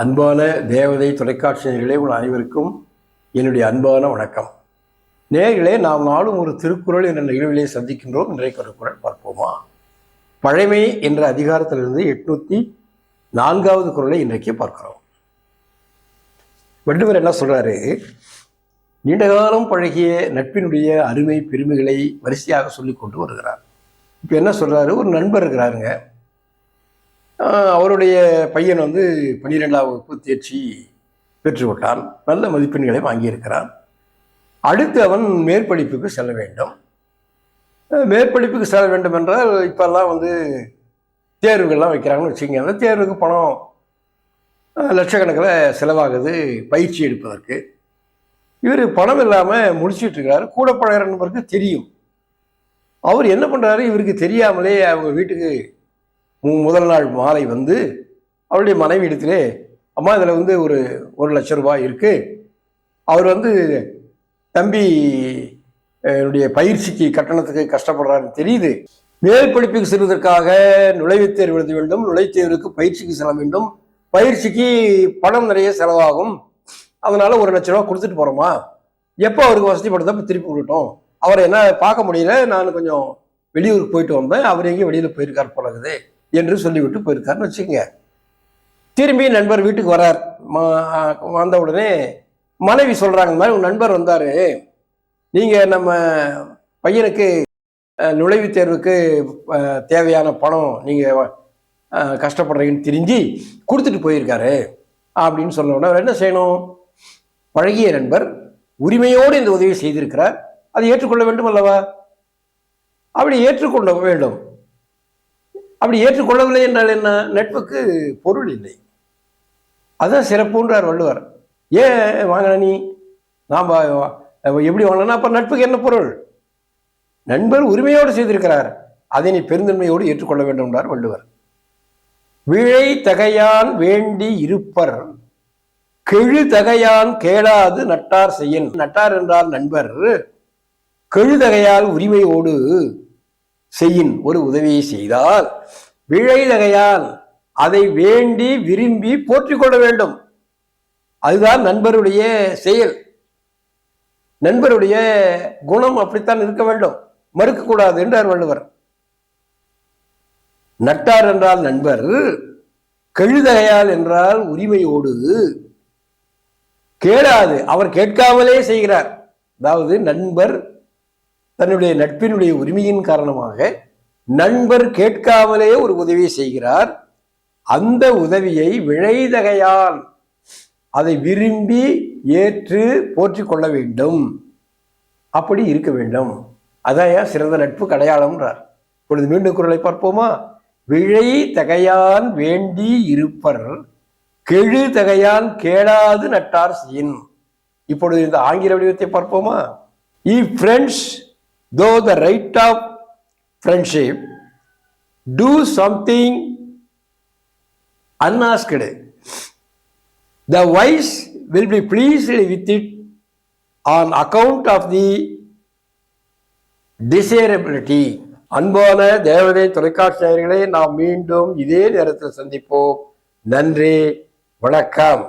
அன்பான தேவதை தொலைக்காட்சி நேயர்களே உங்கள் அனைவருக்கும் என்னுடைய அன்பான வணக்கம். நேர்களே நாம் நாளும் ஒரு திருக்குறள் என்ற நிகழ்விலே சந்திக்கின்றோம். இன்றைக்கு ஒரு குறள் பார்ப்போமா? பழமை என்ற அதிகாரத்திலிருந்து எட்நூற்றி நான்காவது குறளை இன்றைக்கு பார்க்கிறோம். வள்ளுவர் என்ன சொல்கிறாரு நீண்ட காலம் பழகிய நட்பினுடைய அருமை பெருமைகளை வரிசையாக சொல்லி கொண்டு வருகிறார். இப்போ என்ன சொல்கிறாரு ஒரு நண்பர் இருக்கிறாருங்க. அவருடைய பையன் வந்து பன்னிரெண்டாம் வகுப்பு தேர்ச்சி பெற்றுவிட்டான். நல்ல மதிப்பெண்களை வாங்கியிருக்கிறான். அடுத்து அவன் மேற்படிப்புக்கு செல்ல வேண்டும். மேற்படிப்புக்கு செல்ல வேண்டும் என்றால் இப்போல்லாம் வந்து தேர்வுகள்லாம் வைக்கிறாங்கன்னு வச்சுக்கோங்க அந்த தேர்வுக்கு பணம் லட்சக்கணக்கில் செலவாகுது பயிற்சி எடுப்பதற்கு. இவர் பணம் இல்லாமல் முடிச்சிட்டு இருக்கிறாரு கூட பழகிற நண்பருக்கு தெரியும். அவர் என்ன பண்ணுறாரு? இவருக்கு தெரியாமலே அவங்க வீட்டுக்கு முதல் நாள் மாலை வந்து அவருடைய மனைவி இடத்திலே அம்மா இதில் வந்து ஒரு ஒரு லட்சம் ரூபாய் இருக்குது அவர் வந்து தம்பி என்னுடைய பயிற்சிக்கு கட்டணத்துக்கு கஷ்டப்படுறாருன்னு தெரியுது. மேல் படிப்புக்கு செல்வதற்காக நுழைவுத் தேர்வு எழுத வேண்டும். நுழைவுத் தேர்வுக்கு பயிற்சிக்கு செல்ல வேண்டும். பயிற்சிக்கு பணம் நிறைய செலவாகும். அதனால ஒரு லட்ச ரூபா கொடுத்துட்டு போகிறோமா எப்போ அவருக்கு வசதிப்படுதோ அப்போ திருப்பி விட்டுட்டோம் அவரை என்ன பார்க்க முடியல. நான் கொஞ்சம் வெளியூருக்கு போயிட்டு வந்தேன். அவர் எங்கேயும் வெளியில் போயிருக்கார் போலகுது. என்று சொல்லிவிட்டு போயிருக்காருன்னு வச்சுக்கோங்க. திரும்பி நண்பர் வீட்டுக்கு வரார். வந்த உடனே மனைவி சொல்கிறாங்க மாதிரி உங்கள் நண்பர் வந்தார். நீங்கள் நம்ம பையனுக்கு நுழைவுத் தேர்வுக்கு தேவையான பணம் நீங்கள் கஷ்டப்படுறீங்கன்னு தெரிஞ்சு கொடுத்துட்டு போயிருக்காரு. அப்படின்னு சொல்ல உடனே அவர் என்ன செய்யணும்? பழகிய நண்பர் உரிமையோடு இந்த உதவி செய்திருக்கிறார். அதை ஏற்றுக்கொள்ள வேண்டும் அல்லவா? அப்படி ஏற்றுக்கொள்ள வேண்டும். அப்படி ஏற்றுக்கொள்ளவில்லை என்றால் என்ன? நட்புக்கு பொருள் இல்லை. அதான் சிறப்புன்றார் வள்ளுவர். ஏன் வாங்கின நீ? நாம் எப்படி வாங்கினா அப்போ நட்புக்கு என்ன பொருள்? நண்பர் உரிமையோடு செய்திருக்கிறார். அதை நீ பெருந்தன்மையோடு ஏற்றுக்கொள்ள வேண்டும் என்றார் வள்ளுவர். விழை தகையான் வேண்டி இருப்பர். கெழு தகையான் கேளாது நட்டார் செய்யன். நட்டார் என்றால் நண்பர். கெழுதகையால் உரிமையோடு செய்யின் ஒரு உதவியை செய்தால் விழைதகையால் அதை வேண்டி விரும்பி போற்றிக் கொள்ள வேண்டும். அதுதான் நண்பருடைய செயல். நண்பருடைய குணம் அப்படித்தான் இருக்க வேண்டும். மறுக்கக்கூடாது என்றார் வள்ளுவர் நட்டார் என்றால் நண்பர் கழுதகையால் என்றால் உரிமையோடு. கேளாது அவர் கேட்காமலே செய்கிறார். அதாவது நண்பர் தன்னுடைய நட்பினுடைய உரிமையின் காரணமாக நண்பர் கேட்காமலே ஒரு உதவியை செய்கிறார். அந்த உதவியை விழைதகையால் அதை விரும்பி ஏற்று போற்றிக் கொள்ள வேண்டும். அப்படி இருக்க வேண்டும். அதான் ஏன் சிறந்த நட்பு அடையாளம்ன்றார் இப்பொழுது மீண்டும் குரலை பார்ப்போமா? விழை தகையான் வேண்டி இருப்பர் கெழு தகையான் கேளாது நட்டார் சீன் இப்பொழுது இந்த ஆங்கில வடிவத்தை பார்ப்போமா? இ friends though the right of friendship to something unasked the wise will be pleased with it on account of the desirability. அன்பான தேவதை தொலைக்காட்சியர்களை நாம் மீண்டும் இதே நேரத்தில் சந்திப்போம். நன்றி வணக்கம்.